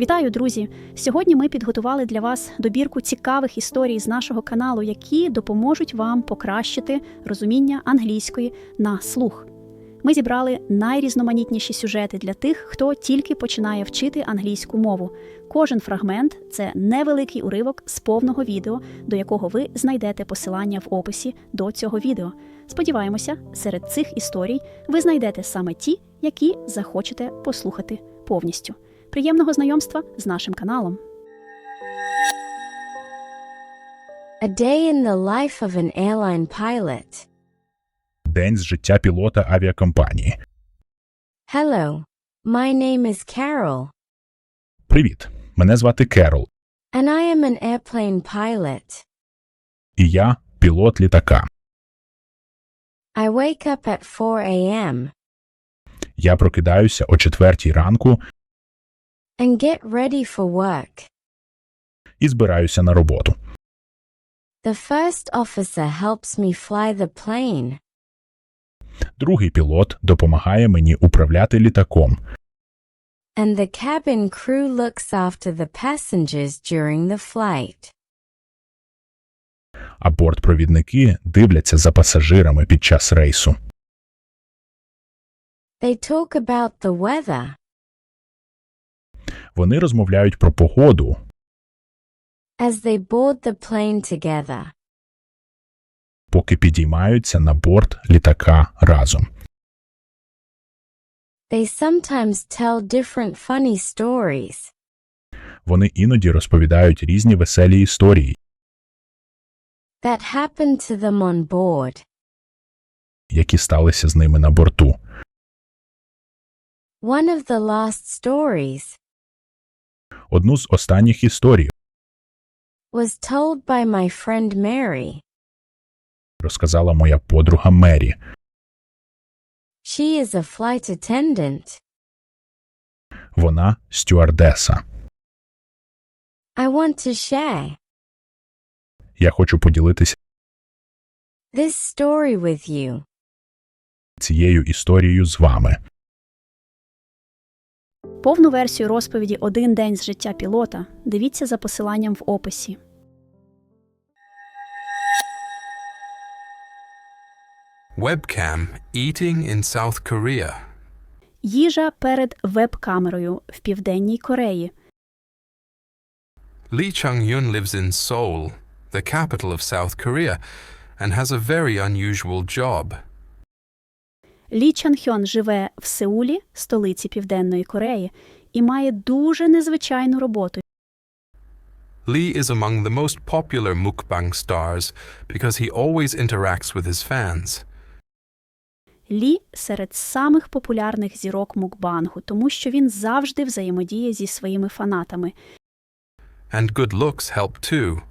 Вітаю, друзі! Сьогодні ми підготували для вас добірку цікавих історій з нашого каналу, які допоможуть вам покращити розуміння англійської на слух. Ми зібрали найрізноманітніші сюжети для тих, хто тільки починає вчити англійську мову. Кожен фрагмент це невеликий уривок з повного відео, до якого ви знайдете посилання в описі до цього відео. Сподіваємося, серед цих історій ви знайдете саме ті, які захочете послухати повністю. Приємного знайомства з нашим каналом. A day in the life of an airline pilot. День з життя пілота авіакомпанії. Hello. My name is Carol, Привіт. Мене звати Керол, and I am an airplane pilot. і я пілот літака. I wake up at 4 a.m. Я прокидаюся о четвертій ранку and get ready for work. і збираюся на роботу. The first officer helps me fly the plane, Другий пілот допомагає мені управляти літаком, and the cabin crew looks after the passengers during the flight. а бортпровідники дивляться за пасажирами під час рейсу. They talk about the weather, Вони розмовляють про погоду, as they board the plane together. поки підіймаються на борт літака разом. They sometimes tell different funny stories. Вони іноді розповідають різні веселі історії, that happened to them on board. які сталися з ними на борту. One of the last stories Одну з останніх історій was told by my friend Mary. розказала моя подруга Мері. She is a flight attendant. Вона стюардеса. I want to share Я хочу поділитися this story with you. цією історією з вами. Повну версію розповіді Один день з життя пілота дивіться за посиланням в описі. Webcam eating in South Korea. Їжа перед веб-камерою в Південній Кореї. Lee Chung Yun lives in Seoul, the capital of South Korea, and has a very unusual job. Лі Чан Хьон живе в Сеулі, столиці Південної Кореї, і має дуже незвичайну роботу. Lee is among the most popular mukbang stars because he always interacts with his fans. Лі серед самих популярних зірок мукбангу, тому що він завжди взаємодіє зі своїми фанатами. And good looks help too.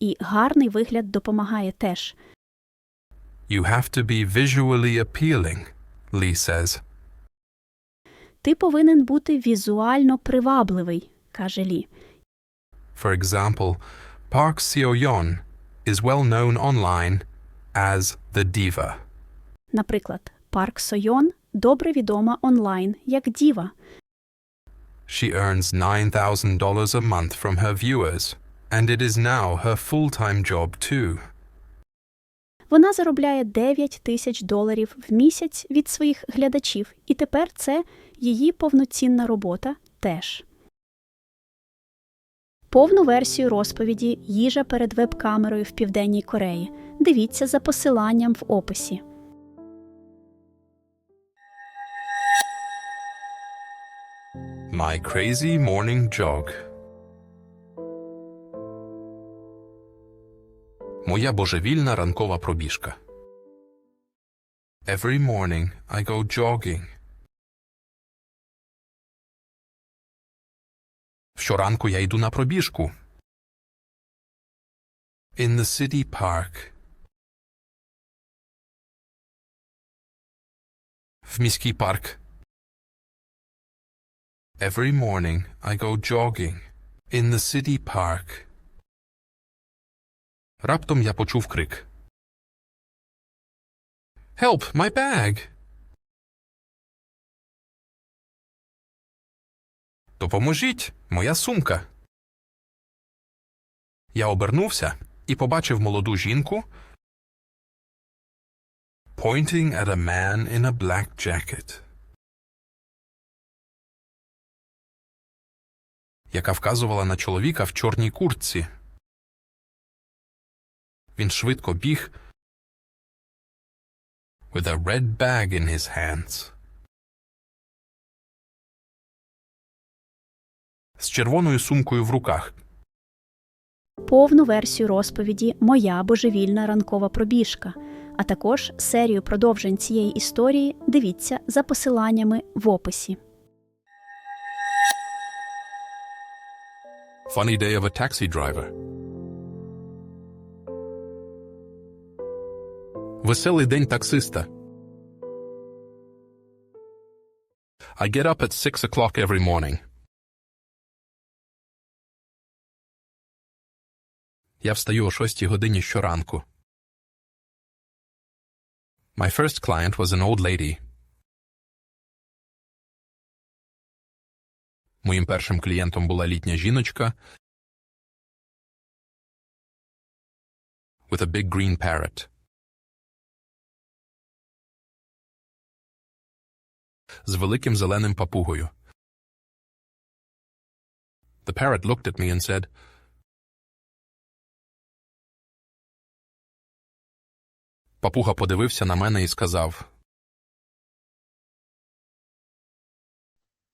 І гарний вигляд допомагає теж. You have to be visually appealing, Lee says. Ти повинен бути візуально привабливий, каже Лі. For example, Park Seo-yeon is well known online as the diva. Наприклад, Парк Сойон добре відома онлайн як діва. She earns $9,000 a month from her viewers, and it is now her full-time job too. Вона заробляє 9 тисяч доларів в місяць від своїх глядачів, і тепер це її повноцінна робота теж. Повну версію розповіді Їжа перед веб-камерою в Південній Кореї. Дивіться за посиланням в описі. My crazy morning jog. Моя божевільна ранкова пробіжка. Every morning I go jogging. Щоранку я йду на пробіжку. In the city park. В міський парк. Every morning I go jogging in the city park. Раптом я почув крик. Help, my bag! Допоможіть, моя сумка. Я обернувся і побачив молоду жінку, pointing at a man in a black jacket, яка вказувала на чоловіка в чорній куртці. Він швидко біг with a red bag in his hands. З червоною сумкою в руках. повну версію розповіді Моя божевільна ранкова пробіжка, а також серію продовжень цієї історії дивіться за посиланнями в описі. Funny day of a taxi driver. Веселий день таксиста. I get up at six o'clock every morning. Я встаю о шостій годині щоранку. My first client was an old lady. Моїм першим клієнтом була літня жіночка with a big green parrot. З великим зеленим папугою. The parrot looked at me and said, Папуга подивився на мене і сказав,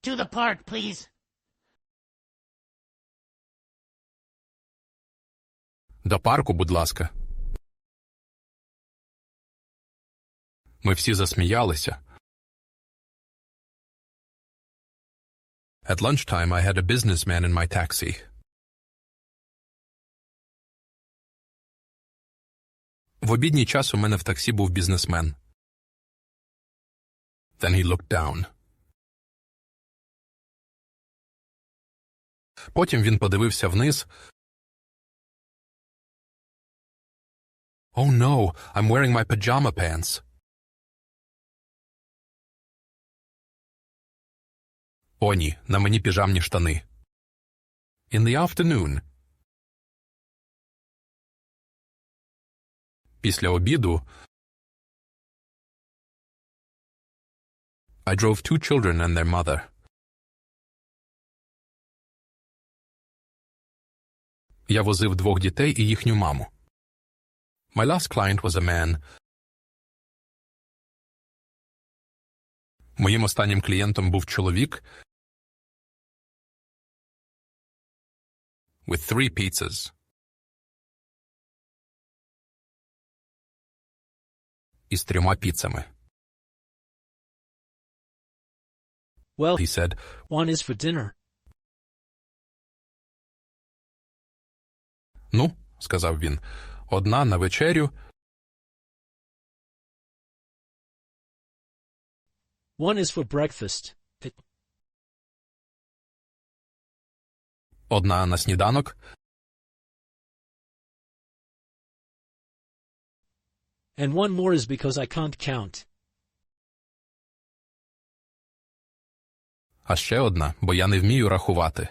To the park, please. До парку, будь ласка. Ми всі засміялися. At lunchtime I had a businessman in my taxi. В обідній час у мене в таксі був бізнесмен. Then he looked down. Потім він подивився вниз. Oh no, I'm wearing my pajama pants. О ні, на мені піжамні штани. In the afternoon. Після обіду I drove two children and their mother. Я возив двох дітей і їхню маму. My last client was a man. Моїм останнім клієнтом був чоловік with three pizzas. Із трьома піцами. Well, He said, one is for dinner. ну, сказав він, одна на вечерю, One is for breakfast. Одна на сніданок, And one more is because I can't count. а ще одна, бо я не вмію рахувати.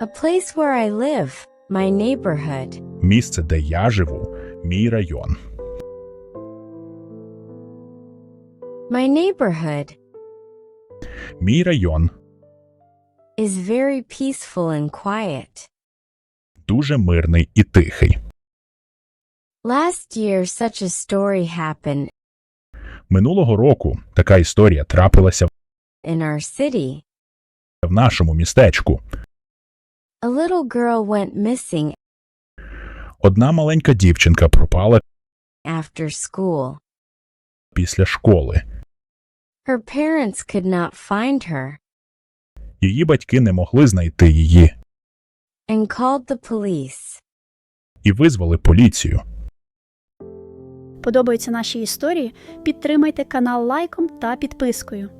A place where I live, my neighborhood. Місце, де я живу, мій район. My neighborhood Мій район is very peaceful and quiet. дуже мирний і тихий. Last year, such a story happened Минулого року така історія трапилася in our city. в нашому містечку. A little girl went missing Одна маленька дівчинка пропала after school. після школи. Her parents could not find her Її батьки не могли знайти її and called the police. і визвали поліцію. Подобаються наші історії? Підтримайте канал лайком та підпискою.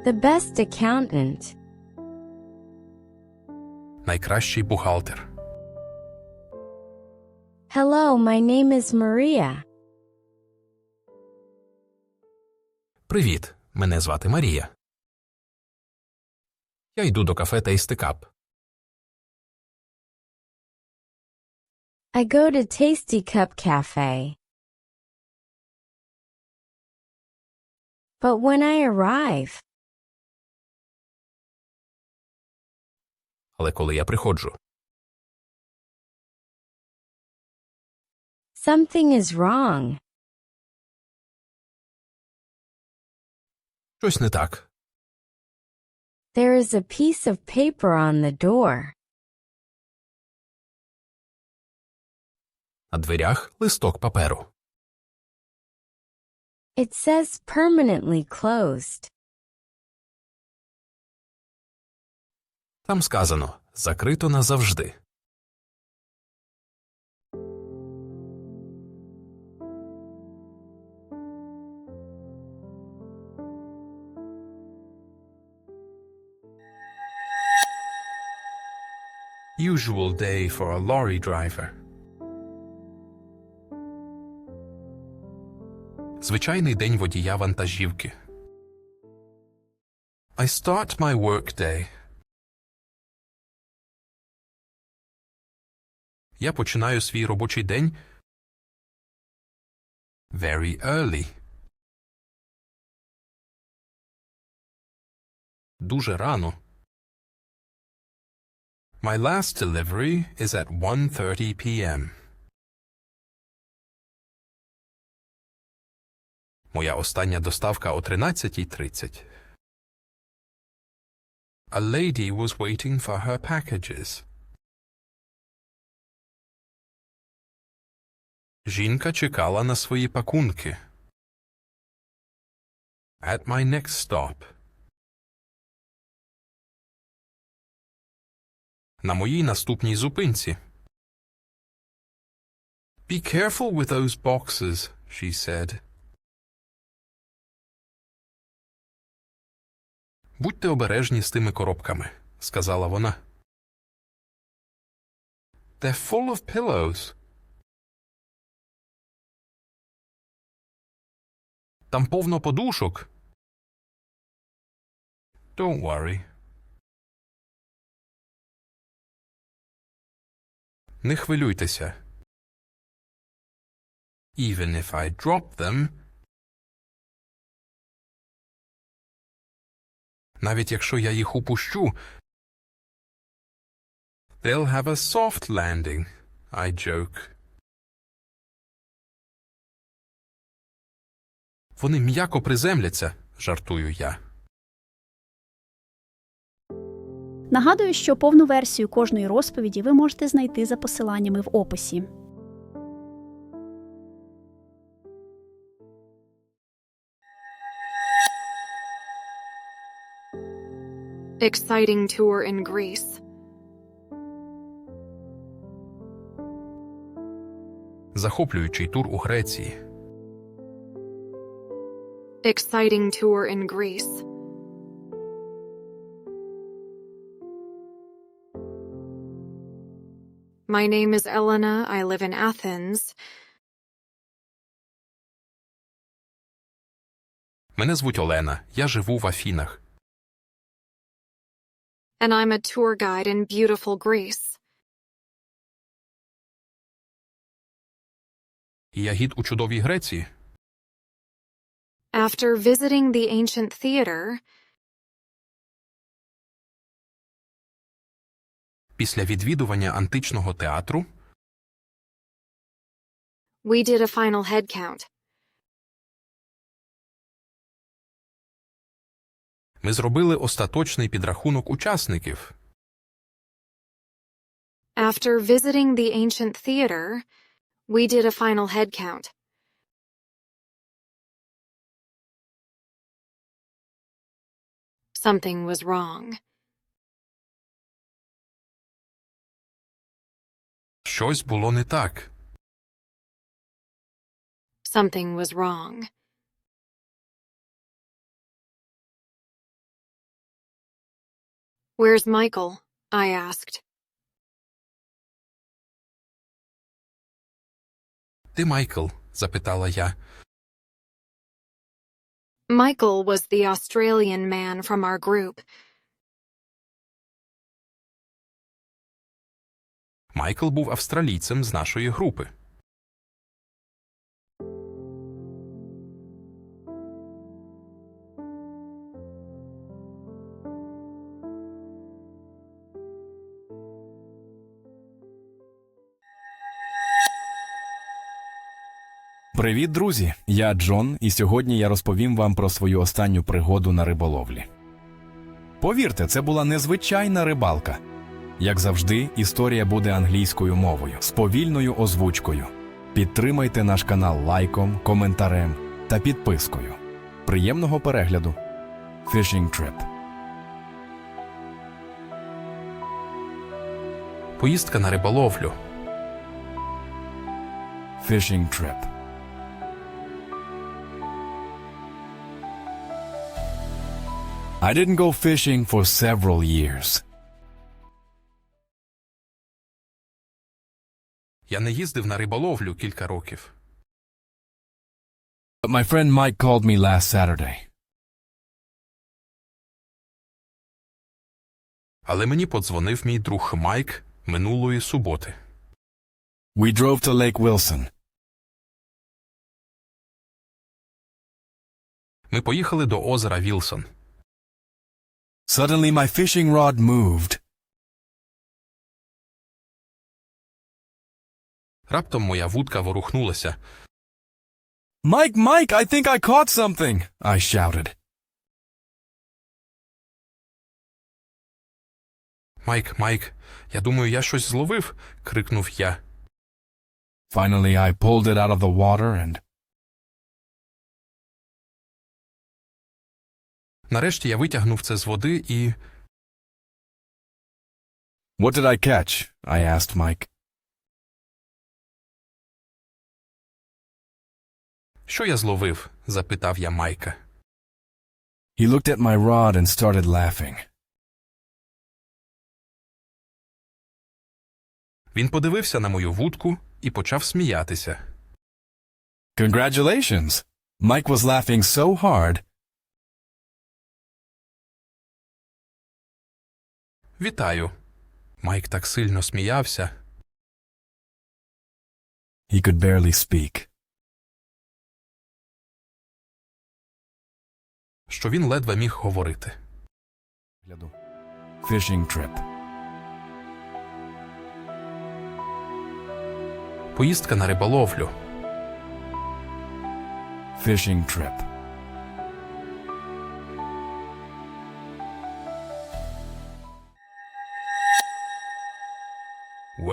The best accountant. Найкращий бухгалтер. Hello, my name is Maria. Привіт, мене звати Марія. Я йду до кафе Tasty Cup. I go to Tasty Cup Cafe. But when I arrive, Але коли я приходжу, something is wrong. щось не так. There is a piece of paper on the door. На дверях листок паперу. It says permanently closed. Там сказано закрито назавжди. Usual day for a lorry driver. Звичайний день водія вантажівки. I start my work day. Я починаю свій робочий день very early. Дуже рано. My last delivery is at 1:30 p.m. Моя остання доставка о 13.30. A lady was waiting for her packages. Жінка чекала на свої пакунки. At my next stop. На моїй наступній зупинці. Be careful with those boxes, she said. Будьте обережні з тими коробками, сказала вона. They're full of pillows. Там повно подушок. Don't worry. Не хвилюйтеся. Even if I drop them. Навіть якщо я їх упущу. They'll have a soft landing, I joke. Вони м'яко приземляться, жартую я. Нагадую, що повну версію кожної розповіді ви можете знайти за посиланнями в описі. Exciting tour in Greece. Захоплюючий тур у Греції. Exciting tour in Greece. My name is Elena. I live in Athens. Мене звуть Олена. Я живу в Афінах. And I'm a tour guide in beautiful Greece. І я гід у чудовій Греції. After visiting the ancient theater, Після відвідування античного театру we did a final head count. ми зробили остаточний підрахунок учасників. After visiting the ancient theater, we did a final head count. Something was wrong. Щось було не так. Something was wrong. Where's Michael? I asked. Де Майкл? запитала я. Michael was the Australian man from our group. Майкл був австралійцем з нашої групи. Привіт, друзі! Я Джон, і сьогодні я розповім вам про свою останню пригоду на риболовлі. Повірте, це була незвичайна рибалка. Як завжди, історія буде англійською мовою з повільною озвучкою. Підтримайте наш канал лайком, коментарем та підпискою. Приємного перегляду. Fishing Trip. Поїздка на риболовлю. Fishing Trip. I didn't go fishing for several years. Я не їздив на риболовлю кілька років. But my friend Mike called me last Saturday. Але мені подзвонив мій друг Майк минулої суботи. We drove to Lake Wilson. Ми поїхали до озера Вілсон. Suddenly my fishing rod moved. Раптом моя вудка ворухнулася. Mike, Mike, I think I caught something, I shouted. Майк, Майк, я думаю, я щось зловив. крикнув я. Finally, I pulled it out of the water and Нарешті я витягнув це з води і. what did I catch? I asked Mike. Що я зловив? запитав я Майка. He looked at my rod and started laughing. Він подивився на мою вудку і почав сміятися. Congratulations! Mike was laughing so hard, Вітаю. Майк так сильно сміявся. he could barely speak. що він ледве міг говорити. Fishing trip. Поїздка на риболовлю. Fishing trip.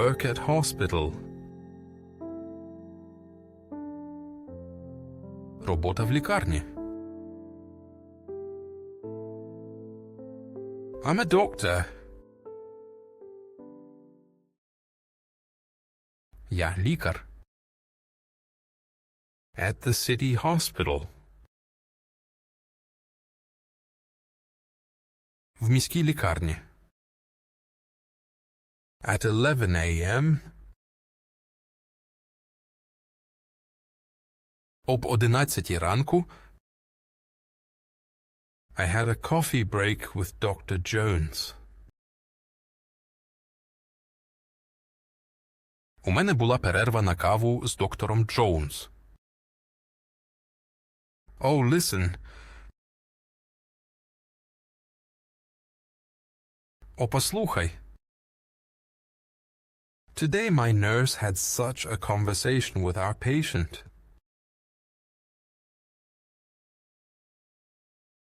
Work at hospital. Робота в лікарні. I'm a doctor. Я лікар. At the city hospital. В міській лікарні. At 11 a.m. Об 11 ранку I had a coffee break with Dr. Jones. У мене була перерва на каву з доктором Джонс. Oh, listen. О, послухай. Today my nurse had such a conversation with our patient.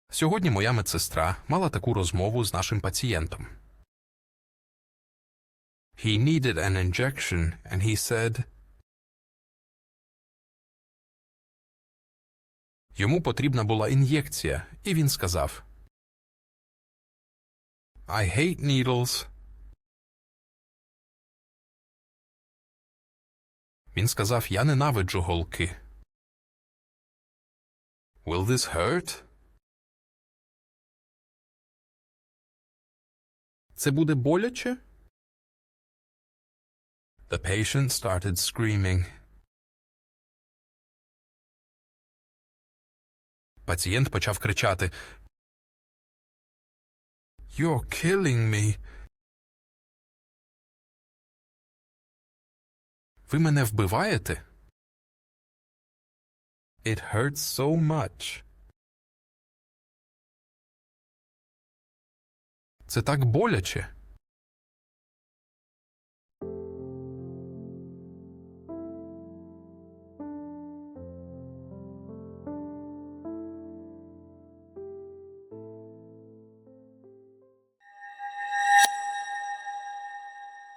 Сьогодні моя медсестра мала таку розмову з нашим пацієнтом. He needed an injection and he said Йому потрібна була ін'єкція, і він сказав I hate needles. Він сказав, я ненавиджу голки. Will this hurt? Це буде боляче? The patient started screaming. Пацієнт почав кричати. You're killing me. Ви мене вбиваєте? It hurts so much. Це так боляче.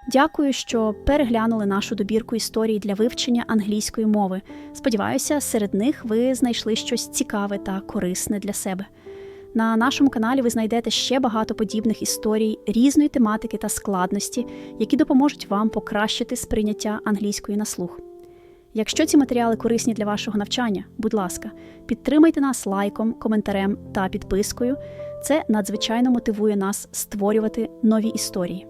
Дякую, що переглянули нашу добірку історій для вивчення англійської мови. Сподіваюся, серед них ви знайшли щось цікаве та корисне для себе. На нашому каналі ви знайдете ще багато подібних історій різної тематики та складності, які допоможуть вам покращити сприйняття англійської на слух. Якщо ці матеріали корисні для вашого навчання, будь ласка, підтримайте нас лайком, коментарем та підпискою. Це надзвичайно мотивує нас створювати нові історії.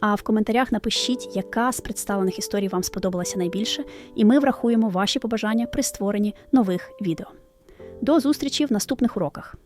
А в коментарях напишіть, яка з представлених історій вам сподобалася найбільше, і ми врахуємо ваші побажання при створенні нових відео. До зустрічі в наступних уроках.